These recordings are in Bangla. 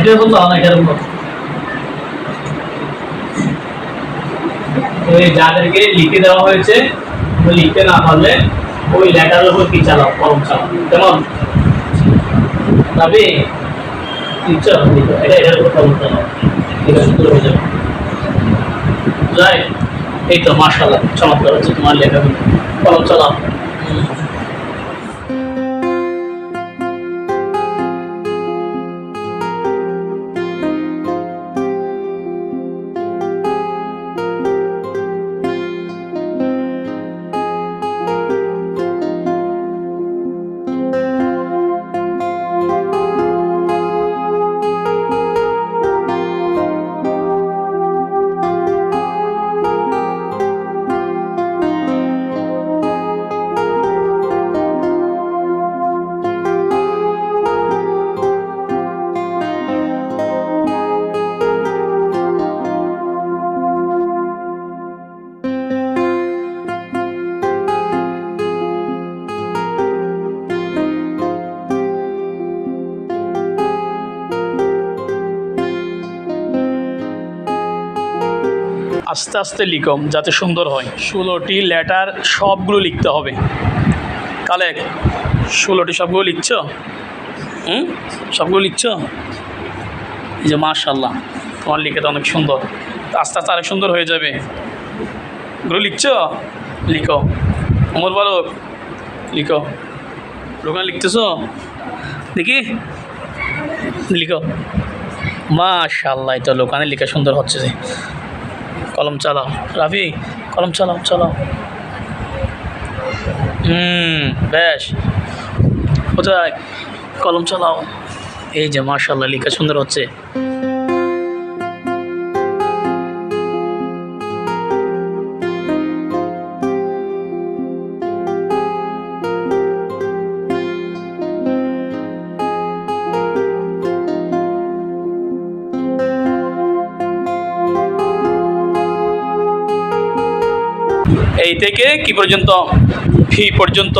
এটার দাও না এটার যাদেরকে লিখে দেওয়া হয়েছে লিখতে না পারলে ওই লেটারের উপর কি চালাও, কলম চালাও, কেমন? তবে এটা এটার উপর কলম যাই, এই তো মার্শাল্লাহ চমৎকার হচ্ছে তোমার লেখা কলম চালাও। আস্তে আস্তে লিখম যাতে সুন্দর হয়। ষোলোটি লেটার সবগুলো লিখতে হবে। কালেক, ষোলোটি সবগুলো লিখছ? হুম? সবগুলো লিখছ? এই যে মাশাল্লাহ তোমার লিখে তো অনেক সুন্দর। আস্তে আস্তে আরেক সুন্দর হয়ে যাবে। এগুলো লিখছ? লিখো। অমর বলো লিখো। দোকানে লিখতেছ? দেখি। লিখো। মাশাল্লাহ তো লোকানে লিখে সুন্দর হচ্ছে যে। কলম চালাও। রাফি, কলম চালাও চালাও। হুম, বেশ। কোথায়? কলম চালাও। এই যে মার্শাল্লাহ লিখা সুন্দর হচ্ছে। এই থেকে কি পর্যন্ত? ফি পর্যন্ত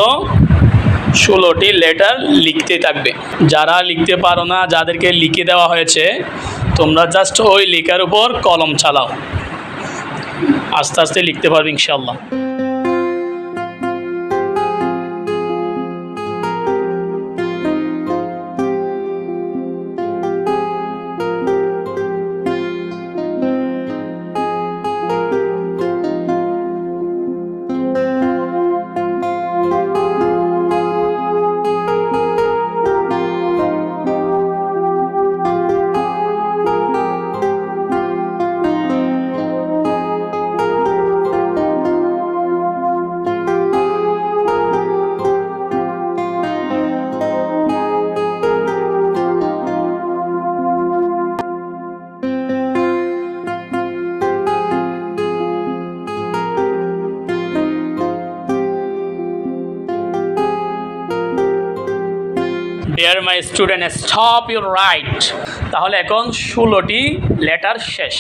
ষোলোটি লেটার লিখতে থাকবে। যারা লিখতে পারো না, যাদেরকে লিখে দেওয়া হয়েছে, তোমরা জাস্ট ওই লেখার উপর কলম চালাও। আস্তে আস্তে লিখতে পারবে ইনশাল্লাহ dear my student stop your write তাহলে এখন ষোলোটি লেটার শেষ।